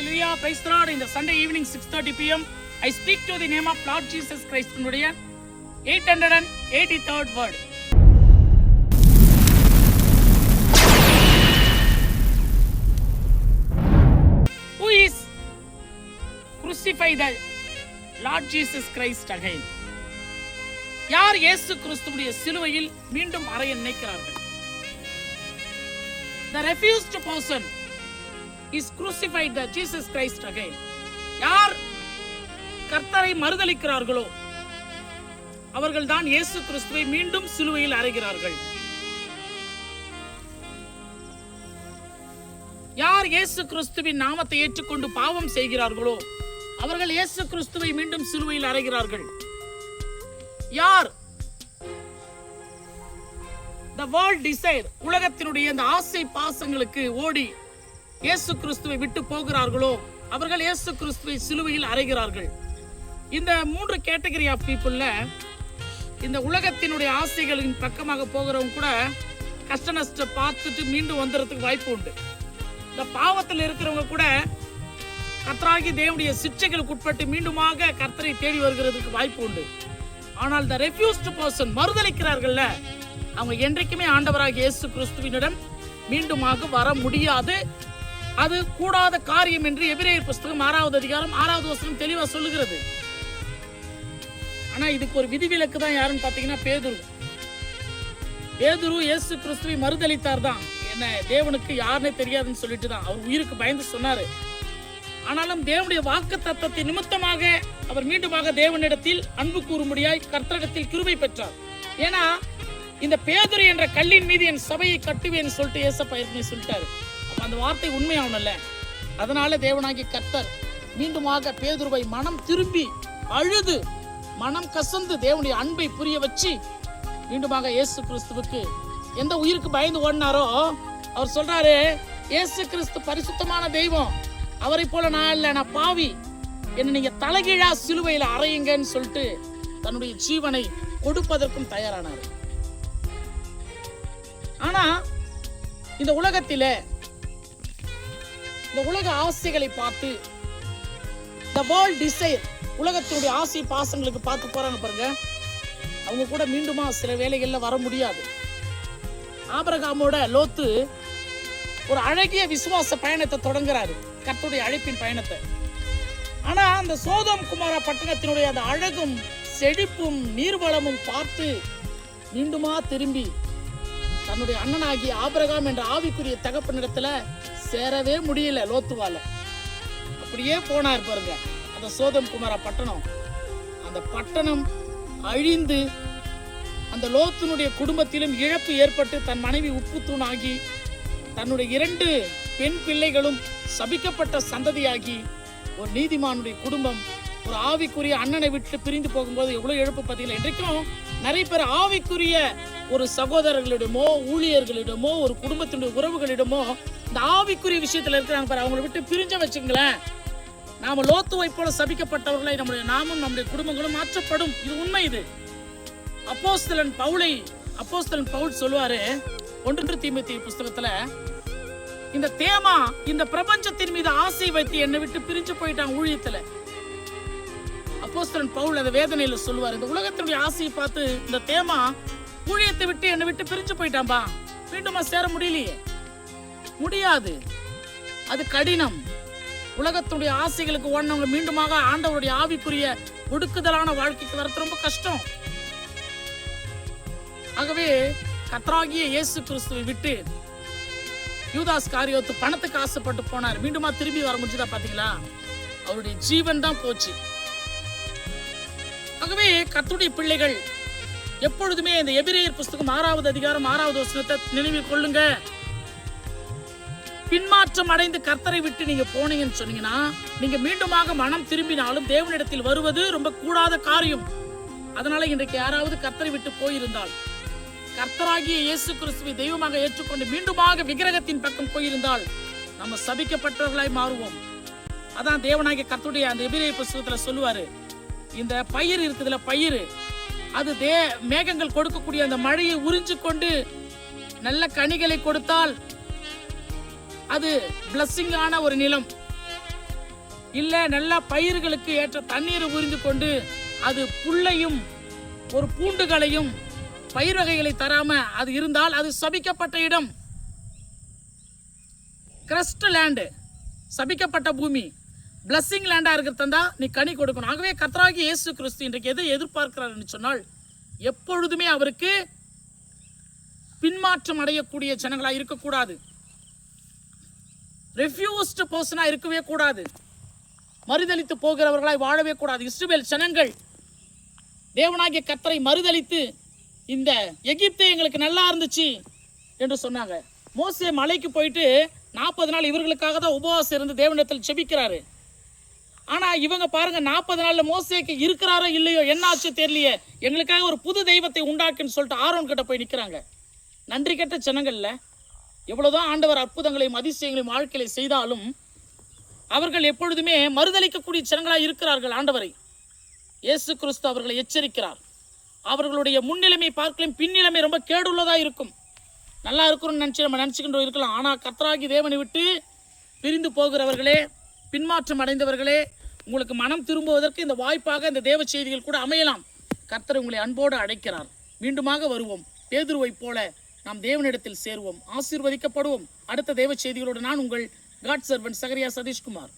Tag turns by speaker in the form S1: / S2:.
S1: Hallelujah praise இந்த Sunday evening 6:30 pm I speak to the name of Lord Jesus கிறிஸ்துனுடைய 883rd word Who is crucify the Lord Jesus Christ again? யார் இயேசு கிறிஸ்துவுடைய சிலுவையில் மீண்டும் அறைய நினைக்கிறார்கள் The refused person is crucified the Jesus Christ again யார் கர்த்தரை மறுதளிக்கிறார்களோ அவர்கள் தான் இயேசு கிறிஸ்துவை மீண்டும் சிலுவையில் அறைகிறார்கள். யார் இயேசு கிறிஸ்துவின் நாமத்தை ஏற்றுக்கொண்டு பாவம் செய்கிறார்களோ அவர்கள் இயேசு கிறிஸ்துவை மீண்டும் சிலுவையில் அறைகிறார்கள். யார் த வேர்ல்ட் டிசைர் உலகத்தினுடைய அந்த ஆசை பாசங்களுக்கு ஓடி இயேசு கிறிஸ்துவை விட்டு போகிறார்களோ? அவர்கள் இயேசு கிறிஸ்துவை சிலுவையில் அறைகிறார்கள். இந்த மூன்று கேட்டகரி ஆஃப் பீப்புளில் இந்த உலகத்தினுடைய ஆசைகளின் பக்கமாக போகிறவங்க கூட கஷ்ட நஷ்ட பார்த்துட்டு மீண்டும் வந்துடுறதுக்கு வாய்ப்பு உண்டு. இந்த பாவத்தில் இருக்கிறவங்க கூட கத்தராகி தேவனுடைய சிற்றைகளுக்கு உட்பட்டு மீண்டுமாக கர்த்தரை தேடி வருகிறதுக்கு வாய்ப்பு உண்டு. ஆனால் இந்த ரெஃப்யூஸ்டு பர்சன் மறுதளிக்கிறார்கள்ல அவங்க என்றைக்குமே ஆண்டவராக இயேசு கிறிஸ்துவினிடம் மீண்டுமாக வர முடியாது. அது கூடாத காரியம் என்று எபிரேயர் புஸ்தகம் ஆறாவது அதிகாரம் ஆறாவது வசனம் தெளிவா சொல்லுகிறது. ஆனா இதுக்கு ஒரு விதிவிலக்கு தான் யாருன்னு பாத்தீங்கன்னா பேதுரு. பேதுரு இயேசு கிறிஸ்துவை மறுதளித்தார் தான். என்ன தேவனுக்கு யாருன்னே தெரியாதுன்னு சொல்லிட்டு தான் அவர் உயிருக்கு பயந்து சொன்னாரு. ஆனாலும் தேவனுடைய வாக்கு தத்தத்தை நிமித்தமாக அவர் மீண்டுமாக தேவனிடத்தில் அன்பு கூறும்படியாய் கர்த்தரிடத்தில் கிருபை பெற்றார். ஏன்னா இந்த பேதுரு என்ற கல்லின் மீது என் சபையை கட்டுவேன்னு சொல்லிட்டு ஏசப்பா ஏற்கனவே சொல்லிட்டாரு. அப்போ அந்த வார்த்தை உண்மையாகணும்ல அதனால தேவனாகி கர்த்தர் மீண்டுமாக பேதுருவை மனம் திரும்பி அழுது மனம் கசந்து தேவனுடைய அன்பை புரிய வச்சு மீண்டுமாக இயேசு கிறிஸ்துவுக்கு எந்த உயிருக்கு பயந்து ஓடினாரோ அவர் சொல்றாரு இயேசு கிறிஸ்து பரிசுத்தமான தெய்வம். அவரை போல நான் இல்லை நான் பாவி. என்ன நீங்க தலைகீழா சிலுவையில அறையுங்கன்னு சொல்லிட்டு தன்னுடைய ஜீவனை கொடுப்பதற்கும் தயாரானார். ஆனா இந்த உலகத்திலே இந்த உலக ஆசைகளை பார்த்து த வேர்ல்ட் டிசைர் உலகத்தினுடைய ஆசை பாசங்களுக்கு பார்த்து போறாங்க பாருங்க. அவங்க கூட மீண்டுமா சில வேலைகள்ல வர முடியாது. ஆபரகாமோட லோத்து ஒரு அழகிய விசுவாச பயணத்தை தொடங்குறாரு. கர்த்தருடைய அழைப்பின் பயணத்தை. ஆனா அந்த சோதம் குமார பட்டணத்தினுடைய அந்த அழகும் செழிப்பும் நீர்வளமும் பார்த்து மீண்டுமா திரும்பி தன்னுடைய அண்ணனாகிய ஆபிரகாம் என்ற ஆவிக்குரிய தகப்பனிடத்துல சேரவே முடியல லோத்துவால. அப்படியே போனார் பாருங்க. அந்த சோதம் குமார பட்டணம். அந்த பட்டணம் அழிந்து அந்த லோத்தினுடைய குடும்பத்திலும் இழப்பு ஏற்பட்டு தன் மனைவி உப்புத்தூணாகி தன்னுடைய இரண்டு பெண் பிள்ளைகளும் சபிக்கப்பட்ட சந்ததியாகி ஒரு நீதிமானுடைய குடும்பம் ஒரு ஆவிக்குரிய அண்ணனை விட்டு பிரிந்து போகும்போது எவ்வளவு இழப்பு பார்த்தீங்களா? இன்றைக்கும் நிறைய பேர் ஆவிக்குரிய ஒரு சகோதரர்களிடமோ ஊழியர்களிடமோ ஒரு குடும்பத்தினுடைய உறவுகளிடமோ இந்த ஆவிக்குரிய விஷயத்துல இருக்கிறாங்க பாரு அவங்களை விட்டு பிரிஞ்ச வச்சுங்களேன் நாம் லோத்துவை போல சபிக்கப்பட்டவர்களை நம்முடைய நாமும் நம்முடைய குடும்பங்களும் மாற்றப்படும். இது உண்மை இது. அப்போஸ்தலன் பவுலை அப்போஸ்தலன் பவுல் சொல்லுவாரு ஒன்று தீமத்தி புஸ்தகத்துல இந்த தேமா இந்த பிரபஞ்சத்தின் மீது ஆசை வைத்து என்னை விட்டு பிரிஞ்சு போயிட்டாங்க ஊழியத்துல. அப்போஸ்தலன் பவுல் அந்த வேதனையில சொல்லுவார் இந்த உலகத்தினுடைய ஆசையை பார்த்து இந்த தேமா ஊழியத்தை விட்டு என்னை விட்டு பிரிஞ்சு போயிட்டான்பா. மீண்டுமா சேர முடியலையே. முடியாது. அது கடினம். உலகத்துடைய ஆசைகளுக்கு ஓடினவங்க மீண்டுமாக ஆண்டவருடைய ஆவிக்குரிய ஒடுக்குதலான வாழ்க்கைக்கு வரது ரொம்ப கஷ்டம். ஆகவே கத்ராகிய இயேசு கிறிஸ்துவை விட்டு யூதாஸ் காரியோத்து பணத்துக்கு ஆசைப்பட்டு போனார். மீண்டுமா திரும்பி வர முடிஞ்சதா பாத்தீங்களா? அவருடைய ஜீவன் தான் போச்சு. ஆகவே கத்துடைய பிள்ளைகள் எப்பொழுதுமே இந்த எபிரேயர் புஸ்தகம் ஆறாவது அதிகாரம் ஆறாவது வசனத்தை நினைவில் கொள்ளுங்க. பின்மாற்றம் அடைந்து கர்த்தரை விட்டு நீங்க போனீங்கன்னு சொன்னீங்கன்னா நீங்க மீண்டுமாக மனம் திரும்பினாலும் தேவனிடத்தில் வருவது ரொம்ப கூடாத காரியம். அதனால இன்றைக்கு யாராவது கர்த்தரை விட்டு போயிருந்தால் கர்த்தராகிய இயேசு கிறிஸ்துவை தெய்வமாக ஏற்றுக்கொண்டு மீண்டுமாக விக்கிரகத்தின் பக்கம் போயிருந்தால் நம்ம சபிக்கப்பட்டவர்களாய் மாறுவோம். அதான் தேவனாகிய கர்த்தருடைய அந்த எபிரிய புஸ்தகத்துல சொல்லுவாரு. இந்த பயிர் இருக்குதுல பயிர். அது தே மேகங்கள் கொடுக்கக்கூடிய அந்த மழையை உறிஞ்சு கொண்டு நல்ல கனிகளை கொடுத்தால் அது பிளஸ்ஸிங்கான ஒரு நிலம். இல்ல நல்ல பயிர்களுக்கு ஏற்ற தண்ணீரை உறிந்து கொண்டு அது புல்லையும் ஒரு பூண்டுகளையும் பயிர் வகைகளை தராம அது இருந்தால் அது சபிக்கப்பட்ட இடம். கிரஸ்ட் லேண்டு சபிக்கப்பட்ட பூமி. பிளஸ்ஸிங் லேண்டா இருக்கிறதா நீ கனி கொடுக்கணும். ஆகவே கத்ராகி இயேசு கிறிஸ்து இன்றைக்கு எதை எதிர்பார்க்கிறாருன்னு சொன்னால் எப்பொழுதுமே அவருக்கு பின்மாற்றம் அடையக்கூடிய ஜனங்களாக இருக்கக்கூடாது. ரெஃப்யூஸ்டு பர்சனாக இருக்கவே கூடாது. மறுதளித்து போகிறவர்களாய் வாழவே கூடாது. இஸ்ரேல் ஜனங்கள் தேவனாகிய கத்தரை மறுதளித்து இந்த எகிப்து எங்களுக்கு நல்லா இருந்துச்சு என்று சொன்னாங்க. மோசே மலைக்கு போயிட்டு நாற்பது நாள் இவர்களுக்காக தான் உபவாசம் இருந்து தேவனிடத்தில் செபிக்கிறாரு. ஆனால் இவங்க பாருங்க நாற்பது நாளில் மோசேக்கு இருக்கிறாரோ இல்லையோ என்ன ஆச்சு தெரியலையே. எங்களுக்காக ஒரு புது தெய்வத்தை உண்டாக்குன்னு சொல்லிட்டு ஆரோன் கிட்ட போய் நிற்கிறாங்க நன்றி கெட்ட ஜனங்கள்ல எவ்வளவுதான் ஆண்டவர் அற்புதங்களையும் அதிசயங்களையும் வாழ்க்கையில செய்தாலும் அவர்கள் எப்பொழுதுமே மறுதளிக்கக்கூடிய ஜனங்களாய் இருக்கிறார்கள் ஆண்டவரை. இயேசு கிறிஸ்து அவர்களை எச்சரிக்கிறார். அவர்களுடைய முன்னிலைமை பார்க்கலும் பின்னிலைமை ரொம்ப கேடுள்ளதாக இருக்கும். நல்லா இருக்கிறோம்னு நினச்சி நம்ம நினச்சிக்கின்றோம் இருக்கலாம். ஆனால் கத்தராகி தேவனை விட்டு பிரிந்து போகிறவர்களே பின்மாற்றம் அடைந்தவர்களே உங்களுக்கு மனம் திரும்புவதற்கு இந்த வாய்ப்பாக இந்த தேவ செய்திகள் கூட அமையலாம். கர்த்தர் உங்களை அன்போடு அழைக்கிறார். மீண்டுமாக வருவோம். பேதுருவைப் போல நாம் தேவனிடத்தில் சேருவோம் ஆசீர்வதிக்கப்படுவோம். அடுத்த தேவ செய்திகளோடு நான் உங்கள் காட் சர்வன் சகரியா சதீஷ்குமார்.